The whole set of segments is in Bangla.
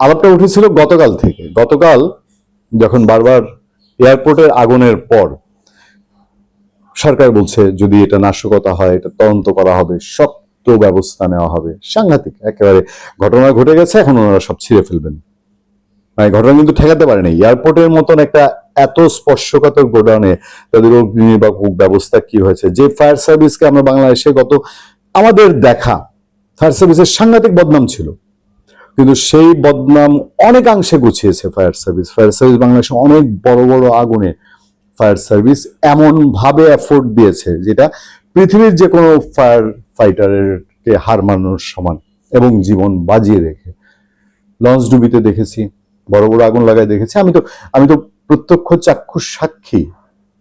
আলাপটা উঠেছিল গতকাল থেকে। গতকাল যখন বারবার এয়ারপোর্টের আগুনের পর সরকার বলছে, যদি এটা নাশকতা হয়, এটা তদন্ত করা হবে, শক্ত ব্যবস্থা নেওয়া হবে। সাংঘাতিক, একেবারে ঘটনা ঘটে গেছে, এখন ওনারা সব ছিঁড়ে ফেলবেন। মানে ঘটনা কিন্তু ঠেকাতে পারেনি। এয়ারপোর্টের মতন একটা এত স্পর্শকাতর গোডাউনে তাদের অগ্নি ব্যবস্থা কি হয়েছে? যে ফায়ার সার্ভিসকে আমরা বাংলাদেশে গত, আমাদের দেখা, ফায়ার সার্ভিসের সাংঘাতিক বদনাম ছিল। কিন্তু সেই বদনাম অনেকাংশে গুছিয়েছে ফায়ার সার্ভিস। ফায়ার সার্ভিস বাংলাদেশে অনেক বড় বড় আগুনে ফায়ার সার্ভিস এমন ভাবে এফোর্ট দিয়েছে যেটা পৃথিবীর যে কোনো ফায়ার ফাইটারের হার মানানোর সমান এবং জীবন বাজিয়ে রেখে। লঞ্চ ডুবিতে দেখেছি, বড় বড় আগুন লাগায় দেখেছি। আমি তো আমি তো প্রত্যক্ষ চাক্ষুষ সাক্ষী।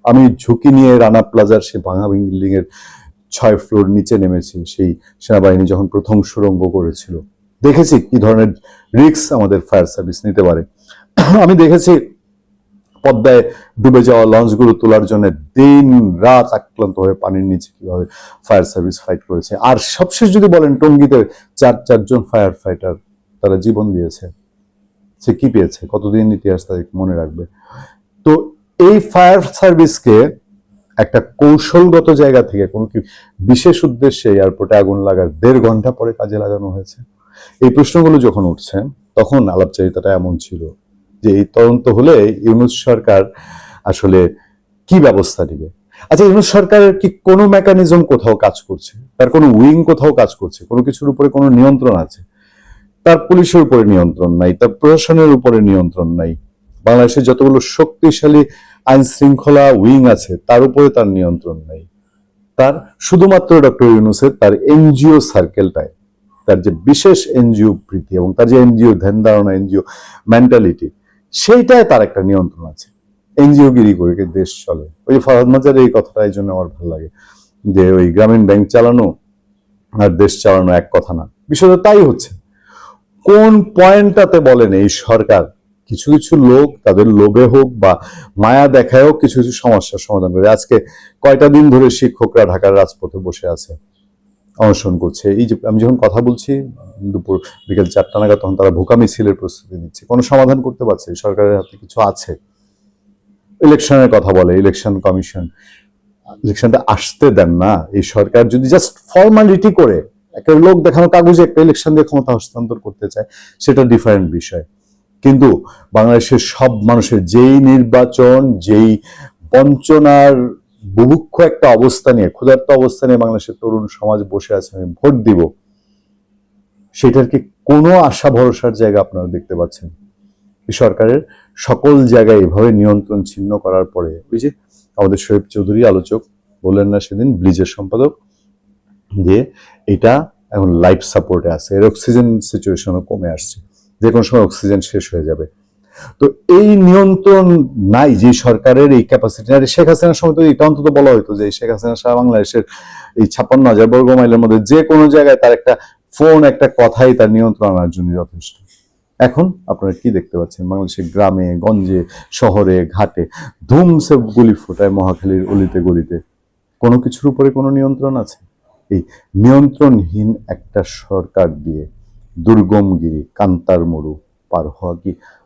আমি ঝুঁকি নিয়ে রানা প্লাজার সে ভাঙা বিল্ডিং এর ছয় ফ্লোর নিচে নেমেছি, সেই সেনাবাহিনী যখন প্রথম সুড়ঙ্গ করেছিল। দেখেছি কি ধরনের রিস্ক আমাদের ফায়ার সার্ভিস নিতে পারে। আমি দেখেছি পদ্মায় ডুবে যাওয়া লঞ্চগুলো তোলার জন্য দিন রাত আক্রান্ত হয়ে পানির নিচে কীভাবে ফায়ার সার্ভিস ফাইট করেছে। আর সবশেষ যদি বলেন টঙ্গিতে চার, চারজন ফায়ার ফাইটার তারা জীবন দিয়েছে। সে কি পেয়েছে? কতদিন ইতিহাস তাদের মনে রাখবে? তো এই ফায়ার সার্ভিসকে একটা কৌশলগত জায়গা থেকে কোনো কি বিশেষ উদ্দেশ্যে এয়ারপোর্টে আগুন লাগার দেড় ঘণ্টা পরে কাজে লাগানো হয়েছে। এই প্রশ্নগুলো যখন উঠছে, তখন আলাপচারিতাটা এমন ছিল যে এই তদন্ত হলে ইউনুস সরকার আসলে কি ব্যবস্থা নিবে? আচ্ছা ইউনুস সরকারের কি কোনো মেকানিজম কোথাও কাজ করছে? তার কোনো উইং কোথাও কাজ করছে? কোনো কিছুর উপরে কোনো নিয়ন্ত্রণ আছে? তার পুলিশের উপরে নিয়ন্ত্রণ নাই, তার প্রশাসনের উপরে নিয়ন্ত্রণ নাই। বাংলাদেশের যতগুলো শক্তিশালী আইন শৃঙ্খলা উইং আছে, তার উপরে তার নিয়ন্ত্রণ নাই। তার, শুধুমাত্র ডক্টর ইউনুসের, তার এনজিও সার্কেলটায় তার যে বিশেষ এনজিও প্রীতি এবং তার যে এনজিও ধ্যান ধারণা, এনজিও মেন্টালিটি সেইটায় তার একটা নিয়ন্ত্রণ আছে। এনজিও গিরি করে দেশ চলে। ওই ফরহাদ মাজার এই কথাটা এই জন্য আমার ভালো লাগে যে ওই গ্রামীণ ব্যাংক চালানো আর দেশ চালানো এক কথা না। বিষয়টা তাই হচ্ছে। কোন পয়েন্টটাতে বলেন এই সরকার, কিছু কিছু লোক তাদের লোভে হোক বা মায়া দেখায় হোক, কিছু কিছু সমস্যার সমাধান করে। আজকে কয়টা দিন ধরে শিক্ষকরা ঢাকার রাজপথে বসে আছে? অনশন করছে। এই যে আমি যখন কথা বলছি, দুপুর বিকেল চারটা নাগাদ তখন তারা ভোকা মিছিলের প্রস্তুতি নিচ্ছে। কোনো সমাধান করতে পারছে? সরকারের হাতে কিছু আছে? ইলেকশনের কথা বলে, ইলেকশন কমিশন। ইলেকশনটা আসতে দেন না। এই সরকার যদি জাস্ট ফর্মালিটি করে, একটা লোক দেখানো কাগজে একটা ইলেকশন দিয়ে ক্ষমতা হস্তান্তর করতে চায়, সেটা ডিফারেন্ট বিষয়। কিন্তু বাংলাদেশের সব মানুষের যেই নির্বাচন, যেই বঞ্চনার বুভুক্ষ একটা অবস্থা নিয়ে, ক্ষুধার্ত অবস্থা নিয়ে বাংলাদেশের তরুণ সমাজ বসে আছে, আমি ভোট দিব, সেটার কি কোনো আশা ভরসার জায়গা আপনারা দেখতে পাচ্ছেন? সরকারের সকল জায়গায় এভাবে নিয়ন্ত্রণ ছিন্ন করার পরে, ওই যে আমাদের শহীদ চৌধুরী আলোচক বললেন না সেদিন ব্লিজের সম্পাদক, যে এটা এখন লাইফ সাপোর্টে আছে, এর অক্সিজেন সিচুয়েশনও কমে আসছে, যে কোনো সময় অক্সিজেন শেষ হয়ে যাবে। তো এই নিয়ন্ত্রণ নাই যে সরকারের এই ক্যাপাসিটি না শেখ হাসিনার সময় তো এটা অন্তত বলা হতো যে শেখ হাসিনা সারা বাংলাদেশের এই ছাপ্পান্ন হাজার বর্গ মাইলের মধ্যে যে কোনো জায়গায় তার একটা ফোন একটা কথাই তার নিয়ন্ত্রণ আনার জন্য যথেষ্ট। এখন আপনারা কি দেখতে পাচ্ছেন? বাংলাদেশের গ্রামে, গঞ্জে, শহরে, ঘাটে ধুমসে গুলি ফোটায় মহাখালীর অলিতে গলিতে। কোনো কিছুর উপরে কোনো নিয়ন্ত্রণ আছে? এই নিয়ন্ত্রণহীন একটা সরকার দিয়ে দুর্গমগিরি কান্তার মরু পার হওয়া কি